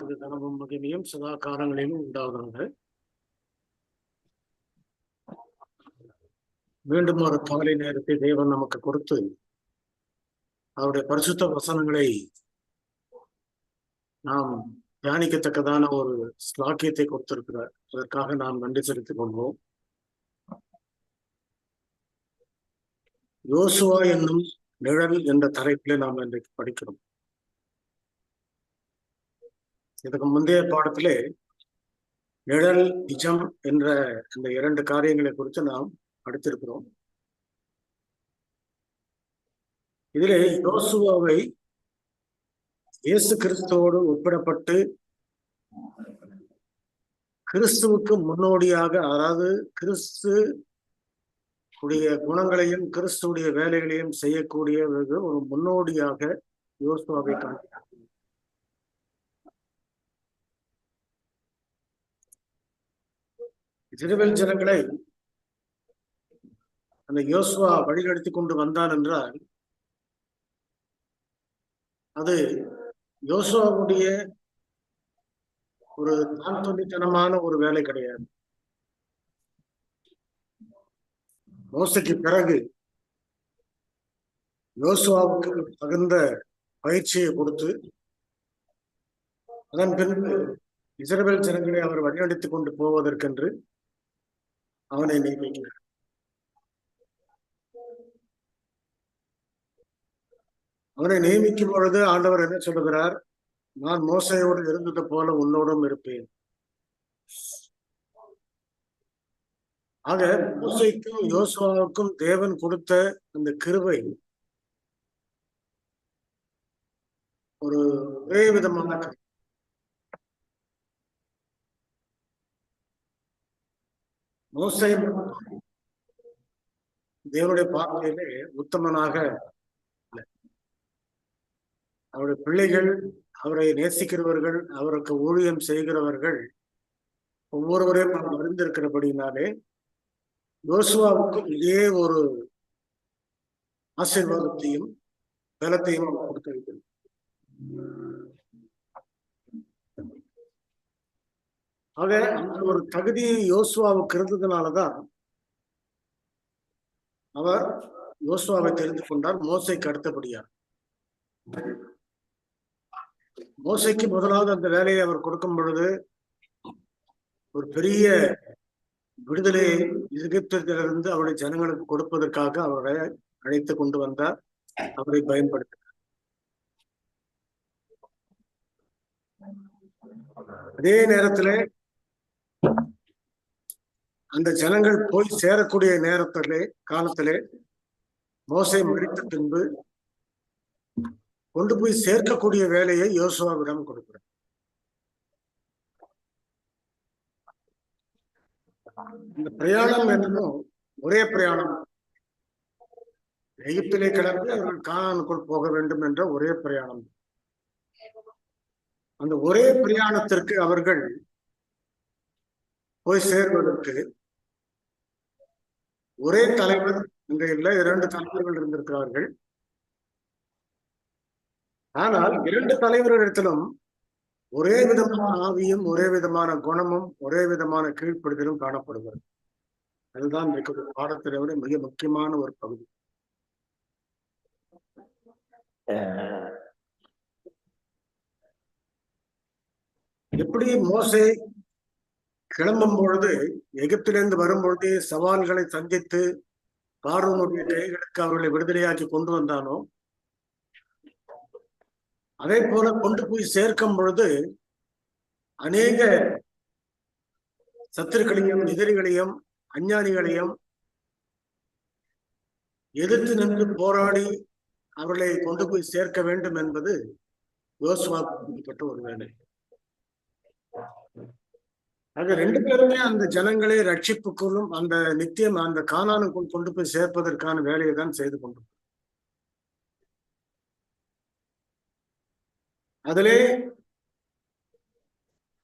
நாமத்துக்கு கனவும் மகிமையும் சதா காலங்களிலும் உண்டாவதாக மீண்டும் ஒரு காலை நேரத்தை தேவன் நமக்கு கொடுத்து அவருடைய பரிசுத்த வசனங்களை நாம் தியானிக்கத்தக்கதான ஒரு ஸ்லாக்கியத்தை கொடுத்திருக்கிறார். அதற்காக நாம் நன்றி செலுத்திக் கொள்வோம். யோசுவா என்னும் நிழல் என்ற தலைப்பிலே நாம் இன்றைக்கு படிக்கிறோம். இதுக்கு முந்தைய பாடத்திலே நிழல் நிஜம் என்ற இந்த இரண்டு காரியங்களை குறித்து நாம் படித்திருக்கிறோம். இதிலே யோசுவாவை இயேசு கிறிஸ்துவோடு ஒப்பிடப்பட்டு கிறிஸ்துவுக்கு முன்னோடியாக அதாவது கிறிஸ்து உடைய குணங்களையும் கிறிஸ்துடைய வேலைகளையும் செய்யக்கூடிய ஒரு முன்னோடியாக யோசுவாவை காண்கிறார் இஸ்ரவேல் ஜனங்களை அந்த யோசுவா வழிநடத்தி கொண்டு வந்தான் என்றால் அது யோசுவாவுடைய ஒரு தான் தொண்டித்தனமான ஒரு வேலை கிடையாது. மோசைக்கு பிறகு யோசுவாவுக்கு தகுந்த பயிற்சியை கொடுத்து அதன் பின்பு இஸ்ரேல் ஜனங்களை அவர் வழிநடத்தி கொண்டு போவதற்கென்று அவனை நியமிக்கிறார் அவனை நியமிக்கும் பொழுது ஆண்டவர் என்ன சொல்லுகிறார்? நான் மோசையோடு இருந்தது போல உன்னோடும் இருப்பேன். ஆக மோசைக்கும் யோசுவாவுக்கும் தேவன் கொடுத்த அந்த கிருவை ஒரு ஒரே விதமான மோசை தேவனுடைய பார்வையிலே உத்தமனாக அவருடைய பிள்ளைகள் அவரை நேசிக்கிறவர்கள் அவருக்கு ஊழியம் செய்கிறவர்கள் ஒவ்வொருவரையும் நாம் அறிந்திருக்கிறபடினாலே யோசுவாவுக்கு இதே ஒரு ஆசீர்வாதத்தையும் பலத்தையும் கொடுத்திருக்கிறது கொடுத்து வைக்கிறது ஆக அந்த ஒரு தகுதி யோசுவாவுக்கு இருந்ததுனாலதான் அவர் யோசுவாவை தெரிந்து கொண்டார் மோசைக்கு அடுத்தபடியார் மோசைக்கு முதலாவது அந்த வேலையை அவர் கொடுக்கும் பொழுது ஒரு பெரிய விடுதலை எகிப்திலிருந்து அவருடைய ஜனங்களுக்கு கொடுப்பதற்காக அவரை அழைத்து கொண்டு வந்தார் அவரை பயன்படுத்தினார். அதே நேரத்திலே அந்த ஜனங்கள் போய் சேரக்கூடிய நேரத்திலே காலத்திலே மோசை முடித்த பின்பு கொண்டு போய் சேர்க்கக்கூடிய வேலையை யோசுவாவிடம் கொடுக்கிறார். இந்த பிரயாணம் என்னமோ ஒரே பிரயாணம். எகிப்திலே கிடந்து அவர்கள் கானானுக்குள் போக வேண்டும் என்ற ஒரே பிரயாணம். அந்த ஒரே பிரயாணத்திற்கு அவர்கள் போய் சேர்வதற்கு ஒரே தலைவர் இங்க இல்லை இரண்டு தலைவர்கள் இருந்திருக்கிறார்கள். ஆனால் இரண்டு தலைவர்களிடத்திலும் ஒரே விதமான ஆவியும் ஒரே விதமான குணமும் ஒரே விதமான கீழ்ப்படுதலும் காணப்படுகிறது. அதுதான் இன்றைக்கு பாடத்திலே விட மிக முக்கியமான ஒரு பகுதி. எப்படி மோசை கிளம்பும் பொழுது எகிப்திலிருந்து வரும் பொழுதே சவால்களை சந்தித்து பார்வனுடைய கைகளுக்கு அவர்களை விடுதலையாக்கி கொண்டு வந்தானோ? அதே போல கொண்டு போய் சேர்க்கும் பொழுது அநேக சத்துருக்களையும் எதிரிகளையும் அஞ்ஞானிகளையும் எதிர்த்து நின்று போராடி அவர்களை கொண்டு போய் சேர்க்க வேண்டும் என்பது யோசுவா ஒரு வேலை. ஆக ரெண்டு பேருமே அந்த ஜனங்களை ரட்சிப்புக்குள்ளும் அந்த நித்தியம் அந்த காணானுக்குள் கொண்டு போய் சேர்ப்பதற்கான வேலையை தான் செய்து கொண்டு அதிலே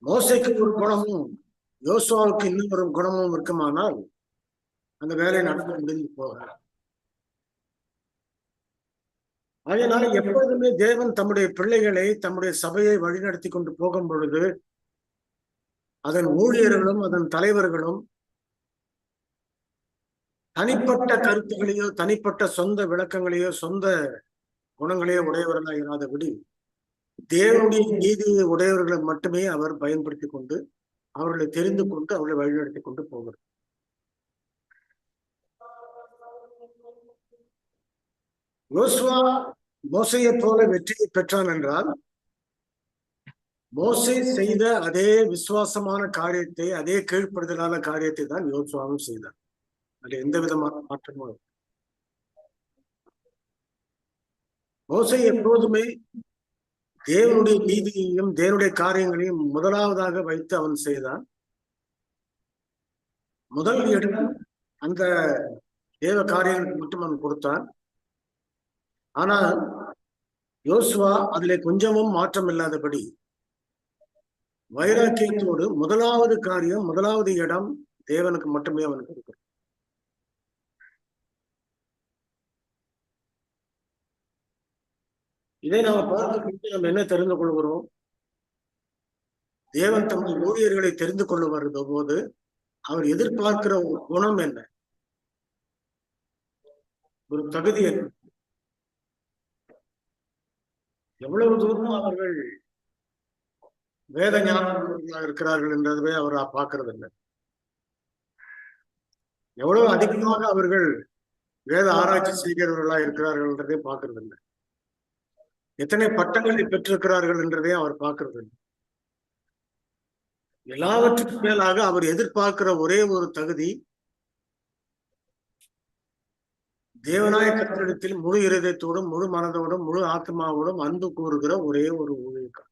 மோசைக்கு ஒரு குணமும் யோசுவாவுக்கு இன்னும் ஒரு குணமும் இருக்குமானால் அந்த வேலை நடந்து முடிந்து போகிறார் அதனால எப்பொழுதுமே தேவன் தம்முடைய பிள்ளைகளை தம்முடைய சபையை வழிநடத்தி கொண்டு போகும் பொழுது அதன் ஊழியர்களும் அதன் தலைவர்களும் தனிப்பட்ட கருத்துகளையோ தனிப்பட்ட சொந்த விளக்கங்களையோ சொந்த குணங்களையோ உடையவர்களாக இராதபடி தேவனுடைய நீதியை உடையவர்களை மட்டுமே அவர் பயன்படுத்தி கொண்டு அவர்களை தெரிந்து கொண்டு அவர்களை வழிநடத்தி கொண்டு போகிறார் யோசுவா மோசையை போல வெற்றியை பெற்றான் என்றால் மோசை செய்த அதே விசுவாசமான காரியத்தை அதே கீழ்ப்படுதலான காரியத்தை தான் யோசுவாவும் செய்தார். அது எந்த விதமான மாற்றமும் மோசை எப்போதுமே தேவனுடைய நீதியையும் தேவனுடைய காரியங்களையும் முதலாவதாக வைத்து அவன் செய்தான். முதல் இடம் அந்த தேவ காரியங்களுக்கு மட்டும் அவன் கொடுத்தான். ஆனால் யோசுவா அதிலே கொஞ்சமும் மாற்றம் இல்லாதபடி வைராக்கியத்தோடு முதலாவது காரியம் முதலாவது இடம் தேவனுக்கு மட்டுமே அவனுக்கு இருக்கிறது. இதை நாம பார்த்து நம்ம என்ன தெரிந்து கொள்கிறோம்? தேவன் தம்முடைய ஊழியர்களை தெரிந்து கொள்ள வருகிற போது அவர் எதிர்பார்க்கிற ஒரு குணம் என்ன? ஒரு தகுதி என்ன? எவ்வளவு தூரம் அவர்கள் வேத ஞானமாக இருக்கிறார்கள் என்றதுவே அவர் பார்க்கறது இல்லை எவ்வளவு அதிகமாக அவர்கள் வேத ஆராய்ச்சி செய்கிறவர்களா இருக்கிறார்கள் என்றதையும் பார்க்கறது இல்லை எத்தனை பட்டங்களை பெற்றிருக்கிறார்கள் என்றதையும் அவர் பார்க்கறது இல்லை எல்லாவற்றுக்கும் மேலாக அவர் எதிர்பார்க்கிற ஒரே ஒரு தகுதி தேவநாய கத்திரிடத்தில் முழு இருதயத்தோடும் முழு மனதோடும் முழு ஆத்மாவோடும் அன்பு கூறுகிற ஒரே ஒரு ஊழியக்கார்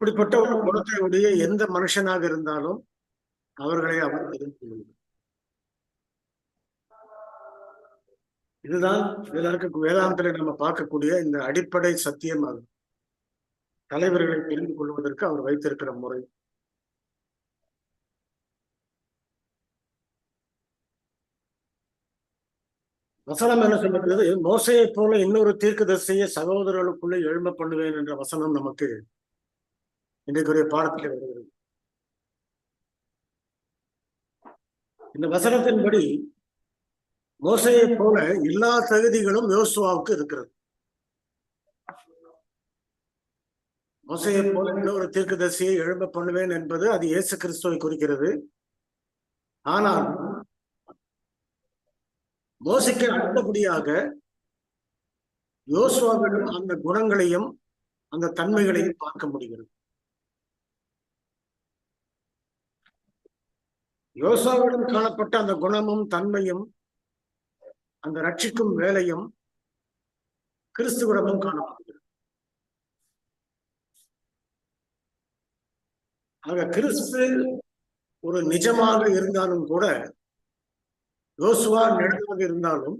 அப்படிப்பட்ட ஒரு குணத்தை எந்த மனுஷனாக இருந்தாலும் அவர்களை அவர் எதிர்த்து இதுதான் இதுல இருக்க நம்ம பார்க்கக்கூடிய இந்த அடிப்படை சத்தியம் அது தலைவர்களை தெரிந்து கொள்வதற்கு அவர் வைத்திருக்கிற முறை. வசனம் என்ன சொல்லுகிறது? மோசையை போல இன்னொரு தீர்க்கதரிசியை சகோதரர்களுக்குள்ளே எழும பண்ணுவேன் என்ற வசனம் நமக்கு இன்றைக்குரிய பாடத்தில் வருகிறது இந்த வசனத்தின்படி மோசையை போல எல்லா தகுதிகளும் யோசுவாவுக்கு இருக்கிறது. மோசையை போல இன்னொரு தீர்க்கதரிசியை எழும்ப பண்ணுவேன் என்பது அது இயேசு கிறிஸ்துவை குறிக்கிறது. ஆனால் மோசைக்கு அடுத்தபடியாக யோசுவாவிடம் அந்த குணங்களையும் அந்த தன்மைகளையும் பார்க்க முடிகிறது. யோசாவிடம் காணப்பட்ட அந்த குணமும் தன்மையும் அந்த ரட்சிக்கும் வேலையும் கிறிஸ்துவிடமும் காணப்படுகிறது ஆக கிறிஸ்து ஒரு நிஜமாக இருந்தாலும் கூட யோசுவா நிழலாக இருந்தாலும்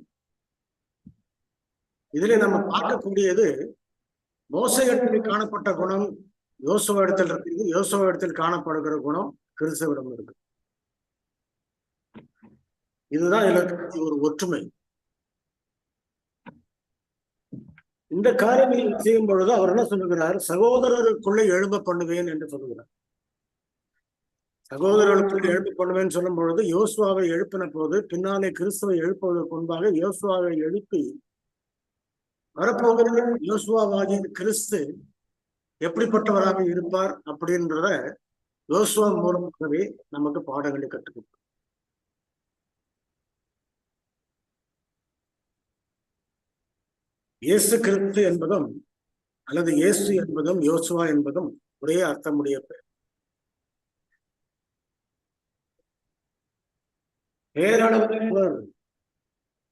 இதுல நம்ம பார்க்கக்கூடியது மோச இடத்தில் காணப்பட்ட குணம் யோசுவா இடத்தில் இருக்குது யோசுவா இடத்தில் காணப்படுகிற குணம் கிறிஸ்துவிடம் இருக்குது. இதுதான் எனக்கு ஒரு ஒற்றுமை. இந்த காரியங்களை செய்யும் பொழுது அவர் என்ன சொல்லுகிறார்? சகோதரருக்குள்ள எழும்ப பண்ணுவேன் என்று சொல்லுகிறார். சகோதரர்களுக்குள்ள எழுப்பி பண்ணுவேன் சொல்லும் பொழுது யோசுவாவை எழுப்பின போது பின்னாலே கிறிஸ்துவை எழுப்புவதற்கு முன்பாக யோசுவாவை எழுப்பி வரப்போகிற யோசுவாவாகிய கிறிஸ்து எப்படிப்பட்டவராக இருப்பார்? அப்படின்றத யோசுவா மூலமாகவே நமக்கு பாடங்களை கற்றுக்கொடுக்கும் இயேசு கிறிஸ்து என்பதும் அல்லது இயேசு என்பதும் யோசுவா என்பதும் ஒரே அர்த்தமுடைய பெயர். பேரளவில்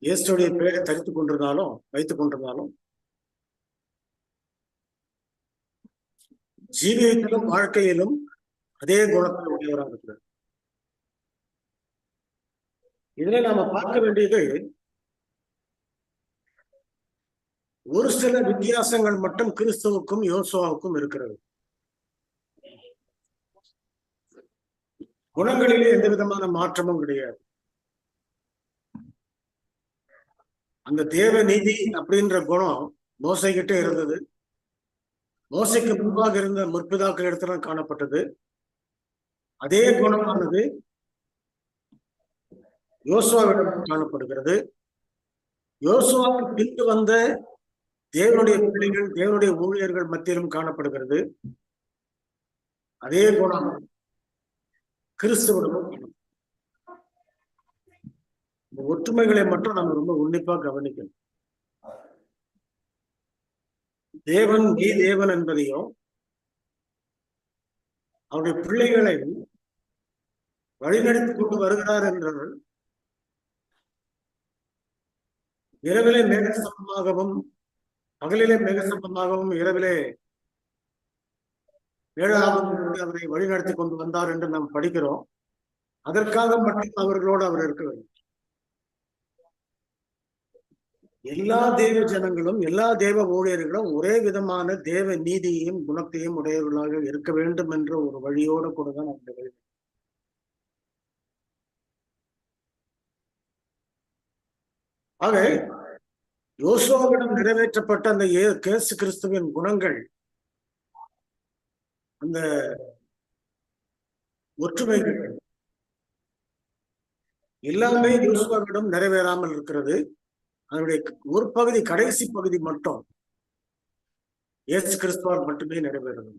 இயேசுடைய பெயரை தரித்துக் கொண்டிருந்தாலும் வைத்துக் கொண்டிருந்தாலும் ஜீவியத்திலும் வாழ்க்கையிலும் அதே குணத்தை உடையவராக இருக்கிறார். இதுல நாம பார்க்க வேண்டியது ஒரு சில வித்தியாசங்கள் மட்டும் கிறிஸ்துவுக்கும் யோசுவாவுக்கும் இருக்கிறது. குணங்களிலே எந்த விதமான மாற்றமும் கிடையாது. அந்த தேவ நீதி அப்படின்ற குணம் மோசைகிட்ட இருந்தது. மோசைக்கு முன்பாக இருந்த முற்பிதாக்கள் இடத்துல காணப்பட்டது. அதே குணமானது யோசுவாவிடம் காணப்படுகிறது. யோசுவாவுக்கு பின்பு வந்த தேவனுடைய பிள்ளைகள் தேவனுடைய ஊழியர்கள் மத்தியிலும் காணப்படுகிறது. அதே குணம் கிறிஸ்துவனிடமும் இந்த ஒற்றுமைகளை மட்டும் நம்ம ரொம்ப உன்னிப்பா கவனிக்கணும். தேவன் நீ தேவன் என்பதையும் அவருடைய பிள்ளைகளை வழிநடத்தி கொண்டு வருகிறார் என்றவர் இரவிலே மேகசம்பமாகவும் பகலிலே மேகசம்பமாகவும் இரவிலே ஏழாவது அவரை வழிநடத்தி கொண்டு வந்தார் என்று நாம் படிக்கிறோம். அதற்காக மட்டும் அவர்களோடு அவர் இருக்க வேண்டும். எல்லா தெய்வ ஜனங்களும் எல்லா தேவ ஊழியர்களும் ஒரே விதமான தேவ நீதியையும் குணத்தையும் உடையவர்களாக இருக்க வேண்டும் என்ற ஒரு வழியோடு கூட தான் அந்த வழி ஆக யோசுவாவிடம் நிறைவேற்றப்பட்ட அந்த கேசு கிறிஸ்துவின் குணங்கள் அந்த ஒற்றுமைகள் எல்லாமே யோசுவாவிடம் நிறைவேறாமல் இருக்கிறது. அதனுடைய ஒரு பகுதி கடைசி பகுதி மட்டும் இயேசு கிறிஸ்துவால் மட்டுமே நிறைவேறும்.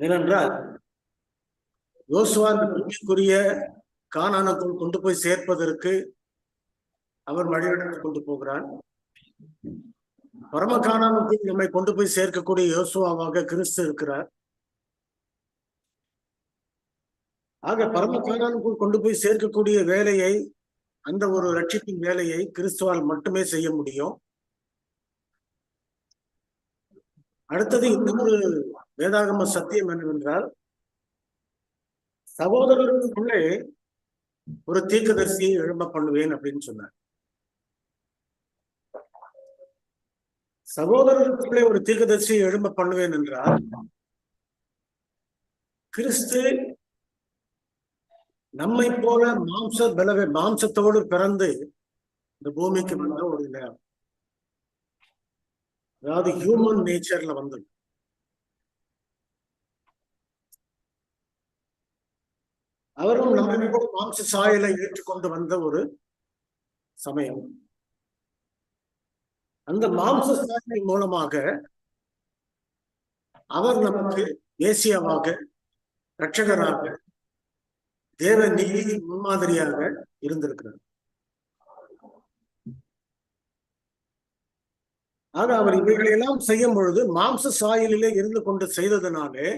ஏனென்றால் யோசுவா அந்த பூமிக்குரிய கொண்டு போய் சேர்ப்பதற்கு அவர் வழிநடத்தி கொண்டு போகிறார். பரம நம்மை கொண்டு போய் சேர்க்கக்கூடிய யோசுவாவாக கிறிஸ்து இருக்கிறார். ஆக பரமகாணானுக்குள் கொண்டு போய் சேர்க்கக்கூடிய வேலையை அந்த ஒரு ரட்சிப்பின் வேலையை கிறிஸ்துவால் மட்டுமே செய்ய முடியும். அடுத்தது இன்னொரு வேதாகம சத்தியம் என்னவென்றால் சகோதரர்களுக்குள்ளே ஒரு தீர்க்கதரிசியை எழும்ப பண்ணுவேன் அப்படின்னு சொன்னார். சகோதரர்களுக்குள்ளே ஒரு தீர்க்கதரிசியை எழும்ப பண்ணுவேன் என்றால் கிறிஸ்து நம்மை போல மாம்ச பலவே மாம்சத்தோடு பிறந்து இந்த பூமிக்கு வந்த ஒரு நேரம் அதாவது ஹியூமன் நேச்சர்ல வந்து. அவரும் நம்மை போல மாம்ச சாயலை ஏற்றுக்கொண்டு வந்த ஒரு சமயம். அந்த மாம்ச சாயலின் மூலமாக அவர் நமக்கு தேசியமாக ரட்சகராக தேவ நீதி முன்மாதிரியாக இருந்திருக்கிறார். ஆக அவர் இவைகளை எல்லாம் செய்யும் பொழுது மாம்ச சாயலிலே இருந்து கொண்டு செய்ததனாலே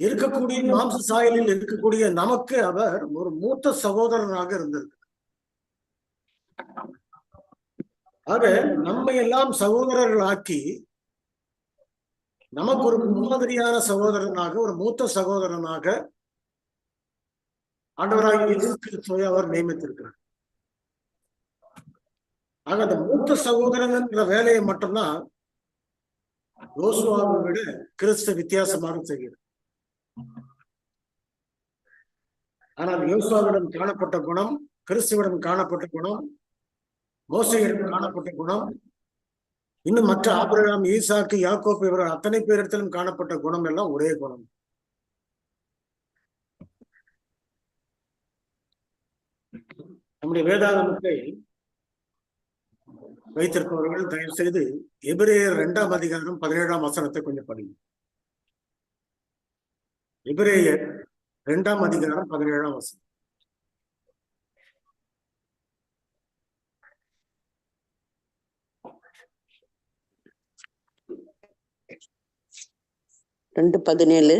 இருக்கக்கூடிய மாம்ச சாயலில் இருக்கக்கூடிய நமக்கு அவர் ஒரு மூத்த சகோதரனாக இருந்திருக்கிறார். ஆக நம்மை எல்லாம் சகோதரர்களாக்கி நமக்கு ஒரு முன்மாதிரியான சகோதரனாக ஒரு மூத்த சகோதரனாக ஆண்டவராக கிறிஸ்துவை அவர் நியமித்திருக்கிறார். ஆக அந்த மூத்த சகோதரன்ங்கிற என்ற வேலையை மட்டும்தான் யோசுவாவை விட கிறிஸ்து வித்தியாசமாக செய்கிறது. ஆனால் யோசுவாவிடம் காணப்பட்ட குணம் கிறிஸ்துவிடம் காணப்பட்ட குணம் மோசையிடம் காணப்பட்ட குணம் இன்னும் மற்ற ஆபிரகாம் ஈசாக்கு யாக்கோப் இவர்கள் அத்தனை பேரிடத்திலும் காணப்பட்ட குணம் எல்லாம் ஒரே குணம். நம்முடைய வேதாகமத்தை வைத்திருப்பவர்கள் தயவு செய்து எபிரேயர் இரண்டாம் அதிகாரம் பதினேழாம் வசனத்தை கொஞ்சம் படிங்க எபிரேயர் இரண்டாம் அதிகாரம் பதினேழாம் வசனம். ரெண்டு பதினேழு.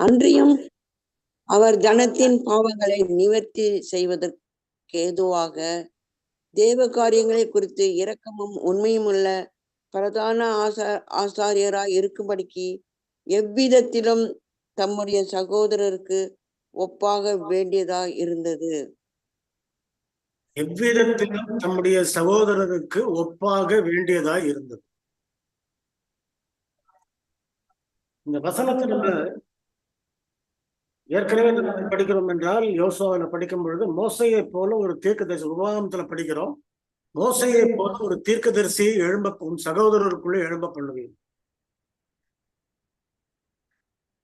அன்றியும் அவர் ஜனத்தின் பாவங்களை நிவர்த்தி செய்வதற்கு ஏதுவாக தேவ காரியங்களை குறித்து இரக்கமும் உண்மையும் உள்ள பிரதான ஆசா ஆசாரியராய் இருக்கும்படிக்கு எவ்விதத்திலும் தம்முடைய சகோதரருக்கு ஒப்பாக வேண்டியதாய் இருந்தது. எவ்விதத்திலும் தம்முடைய சகோதரருக்கு ஒப்பாக வேண்டியதாய் இருந்தது. இந்த வசனத்தில் ஏற்கனவே நம்ம படிக்கிறோம் என்றால் யோசுவாவில் படிக்கும் பொழுது மோசையை போல ஒரு தீர்க்கதரிசி விவாதத்துல படிக்கிறோம். மோசையை போல ஒரு தீர்க்கதரிசியை எழும்ப உன் சகோதரருக்குள்ளே எழும்ப பண்ணுவேன்.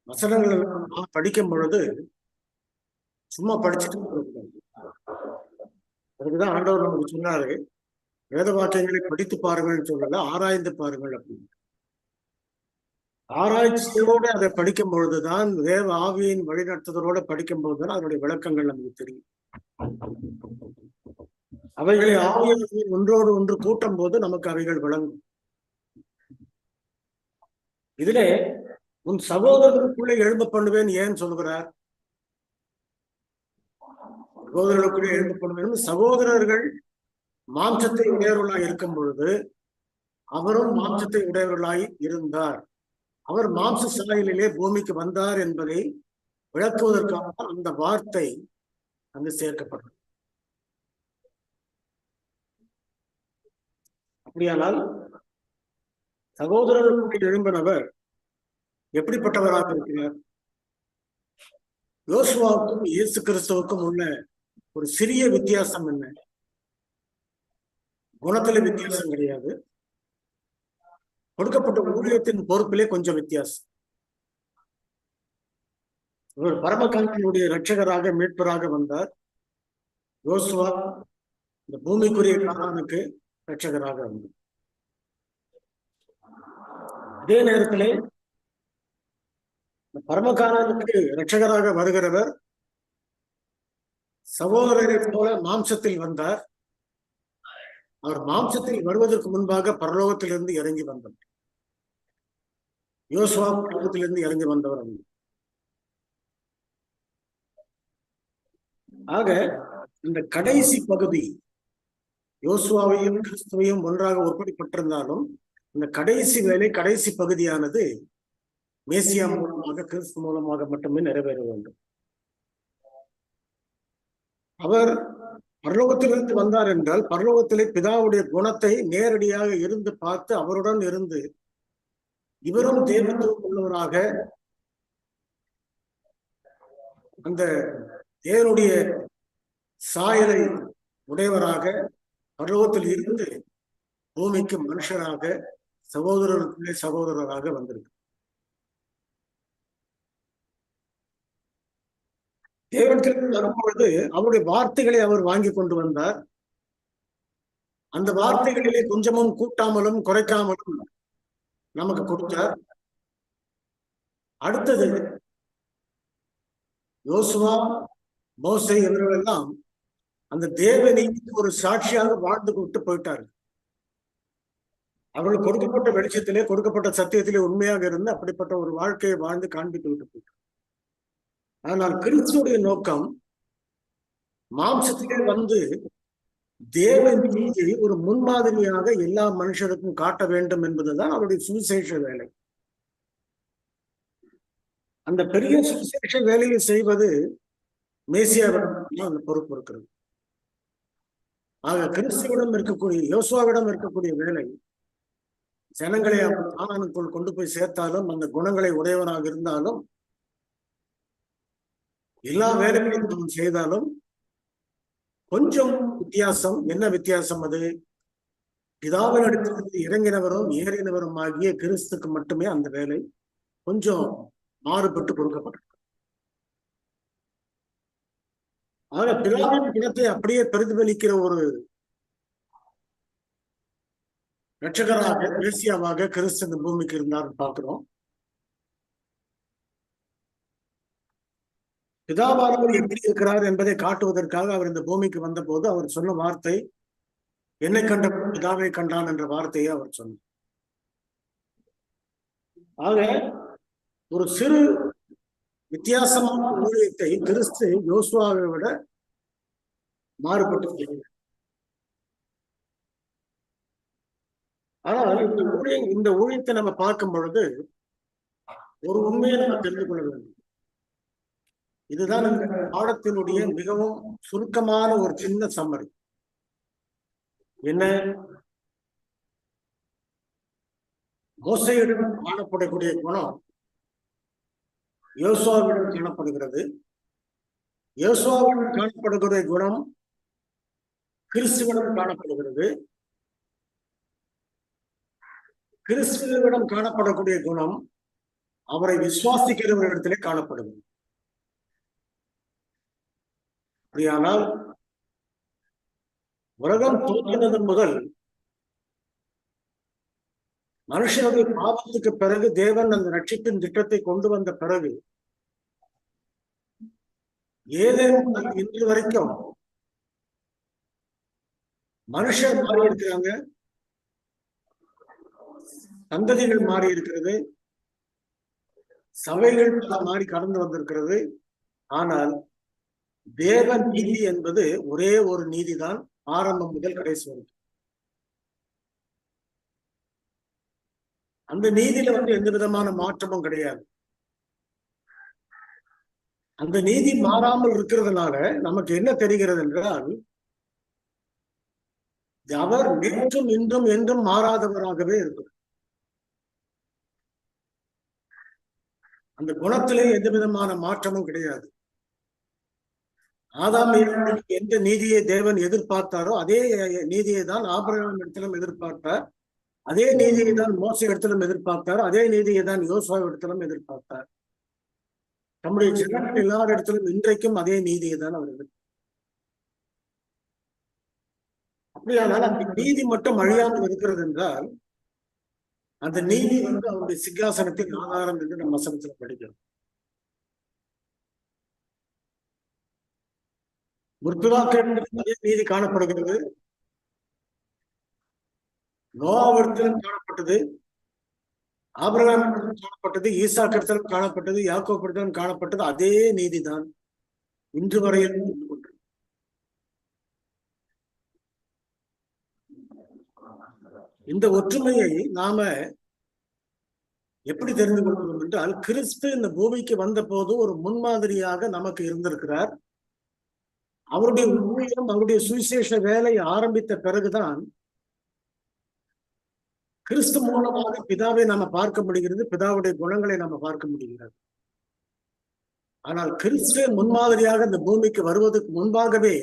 வசனங்கள் படிக்கும் பொழுது சும்மா படிச்சுட்டு அதுக்குதான் ஆண்டவர் நமக்கு சொன்னாரு வேத வாக்கியங்களை படித்து பாருங்கள்னு சொல்லல ஆராய்ந்து பாருங்கள் அப்படின்னு. ஆராய்ச்சியோடு அதை படிக்கும் பொழுதுதான் தேவ ஆவியின் வழிநடத்துதலோட படிக்கும் பொழுதுதான் அதனுடைய விளக்கங்கள் நமக்கு தெரியும். அவைகளை ஆவியானவர் ஒன்றோடு ஒன்று கூட்டும் போது நமக்கு அவைகள் விளங்கும். இதிலே உன் சகோதரர்களுக்குள்ளே எழும்ப பண்ணுவேன் ஏன்? சொல்கிறார் சகோதரர்களுக்குள்ளே எழும்ப பண்ணுவேன் சகோதரர்கள் மாம்சத்தை உடையவர்களாய் இருக்கும் பொழுது அவரும் மாம்சத்தை உடையவர்களாய் இருந்தார். அவர் மாம்ச சாயலிலே பூமிக்கு வந்தார் என்பதை விளக்குவதற்காக அந்த வார்த்தை அங்கு சேர்க்கப்படும் அப்படியானால் சகோதரர்களுக்கு எழும்பினவர் எப்படிப்பட்டவராக இருக்கிறார்? யோசுவாவுக்கும் இயேசு கிறிஸ்துவுக்கும் உள்ள ஒரு சிறிய வித்தியாசம் என்ன? குணத்துல வித்தியாசம் கிடையாது. கொடுக்கப்பட்ட ஊழியத்தின் பொறுப்பிலே கொஞ்சம் வித்தியாசம். இவர் பரமகாந்தனுடைய ரட்சகராக மீட்பராக வந்தார். யோசுவா இந்த பூமிக்குரிய காரணனுக்கு ரட்சகராக வந்தார். அதே நேரத்திலே இந்த ரட்சகராக வருகிறவர் சகோதரரை போல மாம்சத்தில் வந்தார். அவர் மாம்சத்தில் வருவதற்கு முன்பாக பரலோகத்திலிருந்து இறங்கி வந்தவர். யோசுவா பரலோகத்திலிருந்து இறங்கி வந்தவர் ஆக இந்த கடைசி பகுதி யோசுவாவையும் கிறிஸ்துவையும் ஒன்றாக ஒப்படைப்பட்டிருந்தாலும் இந்த கடைசி வேலை கடைசி பகுதியானது மேசியா மூலமாக கிறிஸ்து மூலமாக மட்டுமே நிறைவேற வேண்டும். அவர் பரலோகத்திலிருந்து வந்தார் என்றால் பரலோகத்திலே பிதாவுடைய குணத்தை நேரடியாக இருந்து பார்த்து அவருடன் இருந்து இவரும் தேவத்துவம் உள்ளவராக அந்த தேவனுடைய சாயலை உடையவராக பரலோகத்தில் இருந்து பூமிக்கு மனுஷராக சகோதரருக்குள்ளே சகோதரராக வந்திருக்கு தேவனத்திலிருந்து வரும்பொழுது அவருடைய வார்த்தைகளை அவர் வாங்கி கொண்டு வந்தார். அந்த வார்த்தைகளிலே கொஞ்சமும் கூட்டாமலும் குறைக்காமலும் நமக்கு கொடுத்தார். அடுத்தது யோசுவா மோசை இவர்களெல்லாம் அந்த தேவனைக்கு ஒரு சாட்சியாக வாழ்ந்து கொண்டு போயிட்டார்கள். அவர்கள் கொடுக்கப்பட்ட வெளிச்சத்திலே கொடுக்கப்பட்ட சத்தியத்திலே உண்மையாக இருந்து அப்படிப்பட்ட ஒரு வாழ்க்கையை வாழ்ந்து காண்பித்து விட்டு போயிட்டார் ஆனால் கிறிஸ்துடைய நோக்கம் மாம்சத்திலே வந்து தேவன் மீது ஒரு முன்மாதிரியாக எல்லா மனுஷருக்கும் காட்ட வேண்டும் என்பதுதான் அவருடைய சுவிசேஷ வேலை. அந்த பெரிய சுவிசேஷ வேலையை செய்வது மேசியாவிடம் அந்த பொறுப்பு இருக்கிறது. ஆக கிறிஸ்துவிடம் இருக்கக்கூடிய யோசுவாவிடம் இருக்கக்கூடிய வேலை ஜனங்களை அவர் ஆனனுக்குள் கொண்டு போய் சேர்த்தாலும் அந்த குணங்களை உடையவனாக இருந்தாலும் எல்லா வேலைகளையும் நாம் செய்தாலும் கொஞ்சம் வித்தியாசம் என்ன வித்தியாசம் அது? பிதாவின் இடத்திலிருந்து இறங்கினவரும் ஏறினவரும் ஆகிய கிறிஸ்துக்கு மட்டுமே அந்த வேலை கொஞ்சம் மாறுபட்டு கொடுக்கப்பட்டிருக்கு. ஆக பிதாவின் குணத்தை அப்படியே பிரதிபலிக்கிற ஒரு ரட்சகராக மேசியாவாக கிறிஸ்து இந்த பூமிக்கு இருந்தார்னு பார்க்கிறோம். பிதாவானவர் எப்படி இருக்கிறார் என்பதை காட்டுவதற்காக அவர் இந்த பூமிக்கு வந்தபோது அவர் சொன்ன வார்த்தை என்னை கண்ட பிதாவை கண்டான் என்ற வார்த்தையை அவர் சொன்னார். ஆக ஒரு சிறு வித்தியாசமான ஊழியத்தை கிறிஸ்து யோசுவாவை விட மாறுபட்டு ஆனால் இந்த ஊழியம் இந்த ஊழியத்தை நம்ம பார்க்கும் பொழுது ஒரு உண்மையை நம்ம தெரிந்து கொள்ள வேண்டும். இதுதான் இந்த பாடத்தினுடைய மிகவும் சுருக்கமான ஒரு சின்ன சம்மரி என்ன? மோசையிடம் காணப்படக்கூடிய குணம் யோசுவாவிடம் காணப்படுகிறது. யோசுவாவிடம் காணப்படுகிற குணம் கிறிஸ்துவிடம் காணப்படுகிறது. கிறிஸ்துவிடம் காணப்படக்கூடிய குணம் அவரை விசுவாசிக்கிறவரிடத்திலே காணப்படுகிறது. அப்படியானால் உலகம் தோன்றினது முதல் மனுஷனுடைய பாவத்துக்கு பிறகு தேவன் அந்த நட்சத்தின் திட்டத்தை கொண்டு வந்த பிறகு ஏதேனும் இன்று வரைக்கும் மனுஷர் மாறி இருக்கிறாங்க சந்ததிகள் மாறி இருக்கிறது சபைகள் மாறி கடந்து வந்திருக்கிறது. ஆனால் தேவ நீதி என்பது ஒரே ஒரு நீதிதான் ஆரம்பம் முதல் கடைசி வரைக்கும் அந்த நீதியில வந்து எந்த விதமான மாற்றமும் கிடையாது. அந்த நீதி மாறாமல் இருக்கிறதுனால நமக்கு என்ன தெரிகிறது என்றால் அவர் நேற்றும் இன்றும் என்றும் மாறாதவராகவே இருக்கும். அந்த குணத்திலே எந்த விதமான மாற்றமும் கிடையாது. ஆதாம் ஏவாளுக்கு எந்த நீதியை தேவன் எதிர்பார்த்தாரோ அதே நீதியை தான் ஆபிரகாம் இடத்திலும் எதிர்பார்த்தார். அதே நீதியை தான் மோச இடத்திலும் எதிர்பார்த்தார். அதே நீதியை தான் யோசுவா இடத்திலும் எதிர்பார்த்தார். நம்முடைய ஜனங்கள் எல்லார் இடத்திலும் இன்றைக்கும் அதே நீதியை தான் அவர் எதிர்பார்த்தார். அப்படியானால் அந்த நீதி மட்டும் அழியாமல் இருக்கிறது என்றால் அந்த நீதி வந்து அவருடைய சிங்காசனத்தின் ஆதாரம் என்று நம்ம வசனத்துல படிக்கிறோம். முற்புதாக்கள் நீதி காணப்படுகிறது. நோவாவிடத்திலும் காணப்பட்டது. ஆபிரகாம் காணப்பட்டது. ஈசா கருத்திலும் காணப்பட்டது. யாக்கோப்பிடத்திலும் காணப்பட்டது. அதே நீதி தான் இன்று வரையிலும் இருந்து கொண்டு இந்த ஒற்றுமையை நாம எப்படி தெரிந்து கொள்கிறோம் என்றால் கிறிஸ்து இந்த பூமிக்கு வந்த போது ஒரு முன்மாதிரியாக நமக்கு இருந்திருக்கிறார். அவருடைய ஊழியம் அவருடைய சுவிசேஷ வேலை ஆரம்பித்த பிறகுதான் கிறிஸ்து மூலமாக பிதாவை நாம பார்க்க முடிகிறது பிதாவுடைய குணங்களை நாம பார்க்க முடிகிறது. ஆனால் கிறிஸ்துவ முன்மாதிரியாக இந்த பூமிக்கு வருவதற்கு முன்பாகவே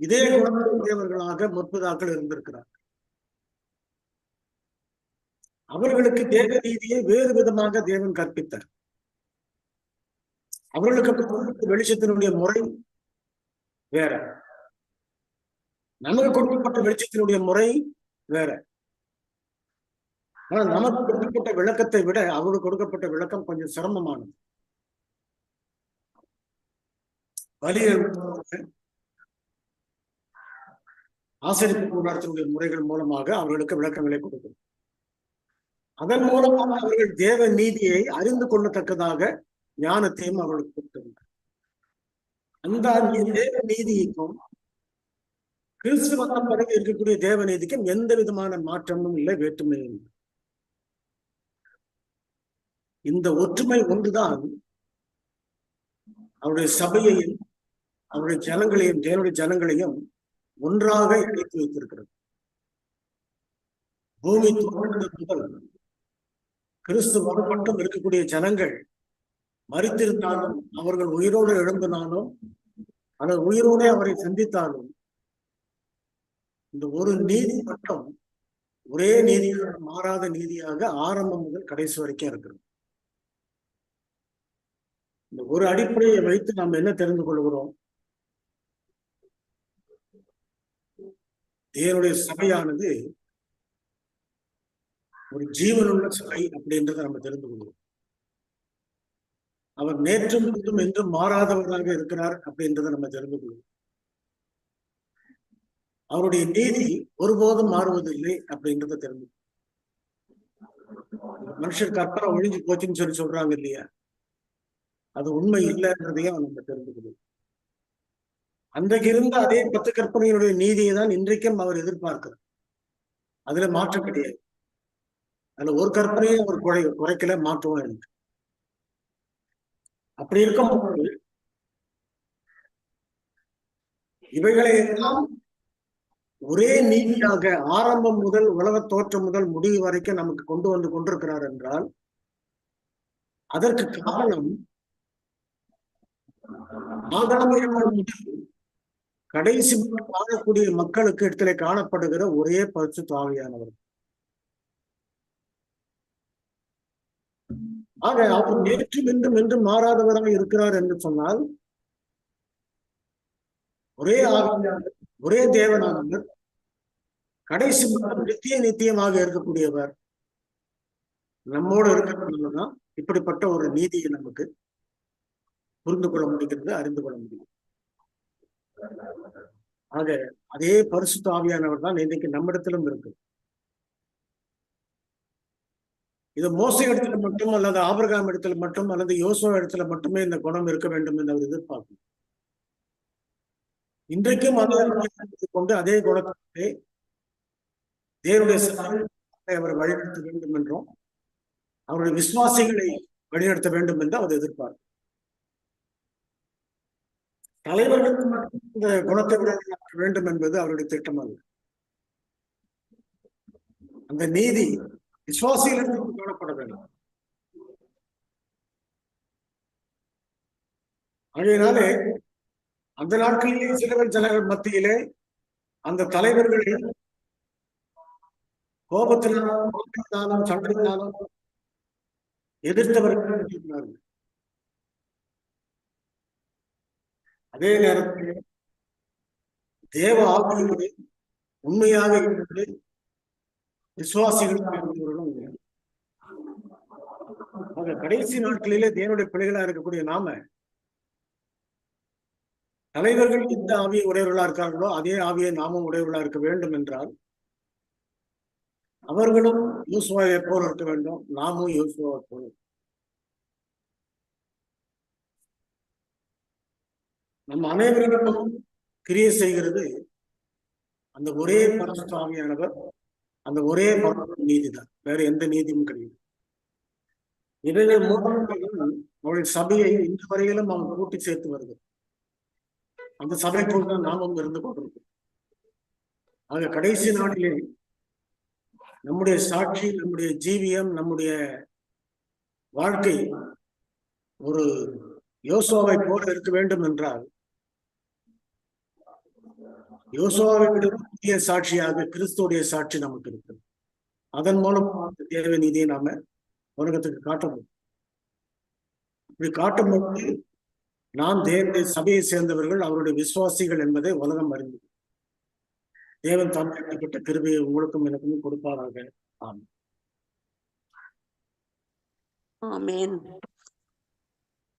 இதே குணமுடையவர்களாக முற்பதாக்கள் இருந்திருக்கிறார் அவர்களுக்கு தேவ ரீதியை வேறு விதமாக தேவன் கற்பித்தார். அவர்களுக்கு வெளிச்சத்தினுடைய முறை வேற. நமக்கு கொடுக்கப்பட்ட வெளிச்சத்தினுடைய முறை வேற. ஆனா நமக்கு கொடுக்கப்பட்ட விளக்கத்தை விட அவருக்கு கொடுக்கப்பட்ட விளக்கம் கொஞ்சம் சிரமமானது. வலிய ஆசிரியர் கூடாரத்தினுடைய முறைகள் மூலமாக அவர்களுக்கு விளக்கங்களை கொடுக்கும். அதன் மூலமாக அவர்கள் தேவ நீதியை அறிந்து கொள்ளத்தக்கதாக ஞானத்தையும் அவர்களுக்கு கொடுத்திருந்தார் அந்த தேவ நீதிக்கும் கிறிஸ்து வந்த பிறகு இருக்கக்கூடிய தேவ நீதிக்கும் எந்த விதமான மாற்றமும் இல்லை வேற்றுமையும் இந்த ஒற்றுமை ஒன்றுதான். அவருடைய சபையையும் அவருடைய ஜனங்களையும் தேவனுடைய ஜனங்களையும் ஒன்றாக இணைத்து வைத்திருக்கிறது. பூமி தோன்றது முதல் கிறிஸ்து மட்டும் இருக்கக்கூடிய ஜனங்கள் மறித்திருந்தாலும் அவர்கள் உயிரோடு எழும்பினாலும் அல்லது உயிரோடே அவரை சந்தித்தாலும் இந்த ஒரு நீதி மட்டும் ஒரே நீதியாக மாறாத நீதியாக ஆரம்பம் முதல் கடைசி வரைக்கும் இருக்கிறது. இந்த ஒரு அடிப்படையை வைத்து நாம் என்ன தெரிந்து கொள்கிறோம்? தேவனுடைய சபையானது ஒரு ஜீவனுள்ள சபை அப்படின்றத நம்ம தெரிந்து கொள்கிறோம். அவர் நேற்றும் இன்றும் என்றும் மாறாதவராக இருக்கிறார் அப்படின்றத நம்ம தெரிந்து கொள்வோம். அவருடைய நீதி ஒருபோதும் மாறுவதில்லை அப்படின்றத தெரிந்து மனுஷர் கற்பனை ஒழிஞ்சு போச்சுன்னு சொல்லி சொல்றாங்க இல்லையா? அது உண்மை இல்லைன்றதையும் நம்ம தெரிந்து கொள்வோம். அன்றைக்கு இருந்த அதே பத்து கற்பனையினுடைய நீதியை தான் இன்றைக்கும் அவர் எதிர்பார்க்கிறார். அதுல மாற்றம் கிடையாது. அதுல ஒரு கற்பனையை அவர் குறை குறைக்கல மாற்றவும் இருக்கு அப்படி இருக்கும்போது இவைகளை எல்லாம் ஒரே நீதியாக ஆரம்பம் முதல் உலக தோற்றம் முதல் முடிவு வரைக்கும் நமக்கு கொண்டு வந்து கொண்டிருக்கிறார் என்றால் அதற்கு காரணம் கடைசி வாழக்கூடிய மக்களுக்கு இடத்திலே காணப்படுகிற ஒரே பரிசு தாவியானவர். ஆக அவர் நேற்று இன்றும் என்றும் மாறாதவராக இருக்கிறார் என்று சொன்னால் ஒரே ஆவியானவர் ஒரே தேவனானவர் கடைசி நித்திய நித்தியமாக இருக்கக்கூடியவர். நம்மோடு இருக்கிறதுனாலதான் இப்படிப்பட்ட ஒரு நீதியை நமக்கு புரிந்து கொள்ள முடிகிறது அறிந்து கொள்ள முடியும் ஆக அதே பரிசு ஆவியானவர் தான் இன்னைக்கு நம்மிடத்திலும் இருக்கு இது மோச இடத்துல மட்டும் அல்லது ஆபிரகாம் இடத்துல மட்டும் அல்லது யோசோ இடத்துல மட்டுமே இந்த குணம் இருக்க வேண்டும் என்று அவர் எதிர்பார்க்கும் இன்றைக்கும் குணத்தை கொண்டு அதே குணத்தை தேவனுடைய அவர் வழிநடத்த வேண்டும் என்றும் அவருடைய விசுவாசிகளை வழிநடத்த வேண்டும் என்று அவர் எதிர்பார்க்கும் தலைவர்களுக்கு மட்டும் இந்த குணத்தை வழிநடத்த வேண்டும் என்பது அவருடைய திட்டம் அல்ல அந்த நீதி விசுவாசிகளிடத்தில் காணப்பட வேண்டும் ஆகையினாலே அந்த நாட்களிலே சிலவர் ஜனங்கள் மத்தியிலே அந்த தலைவர்கள் கோபத்தினாலும் கோபத்தினாலும் சண்டையினாலும் எதிர்த்தவர்கள் இருக்கிறார்கள் அதே நேரத்தில் தேவ ஆவியோடு உண்மையாக இருந்து விசுவாசிகளும் ஆக கடைசி நாட்களிலே தேவனுடைய பிள்ளைகளா இருக்கக்கூடிய நாம தலைவர்கள் எந்த ஆவியை உடையவர்களா இருக்கார்களோ அதே ஆவியை நாமும் உடையவர்களா இருக்க வேண்டும் என்றால் அவர்களும் யூசுவாவை போல இருக்க வேண்டும் நாமும் யூசுவாவை போல நம்ம அனைவரிடமும் கிரியை செய்கிறது அந்த ஒரே பரிசுத்த அந்த ஒரே பரிசுத்த நீதிதான். வேற எந்த நீதியும் கிடையாது. இவைகள் மூலமாக அவள் சபையை இன்று வரையிலும் அவன் கூட்டி சேர்த்து வருது. அந்த சபைக்குள் தான் நாமும் இருந்து கொண்டிருக்கோம். ஆக கடைசி நாளிலே நம்முடைய சாட்சி நம்முடைய ஜீவியம் நம்முடைய வாழ்க்கை ஒரு யோசுவாவை போல இருக்க வேண்டும் என்றால் யோசுவாவை விட புதிய சாட்சியாக கிறிஸ்துடைய சாட்சி நமக்கு இருக்கு அதன் மூலம் தேவ நீதியை நாம உலகத்துக்கு காட்ட முடியும் இப்படி காட்டும் போது நாம் தேவனுடைய சபையை சேர்ந்தவர்கள் அவருடைய விசுவாசிகள் என்பதை உலகம் அறிந்தது. தேவன் தமிழ்ப்பட்ட கிருபியை உங்களுக்கும் எனக்கும் கொடுப்பாராக. ஆமாம் ஆமேன்.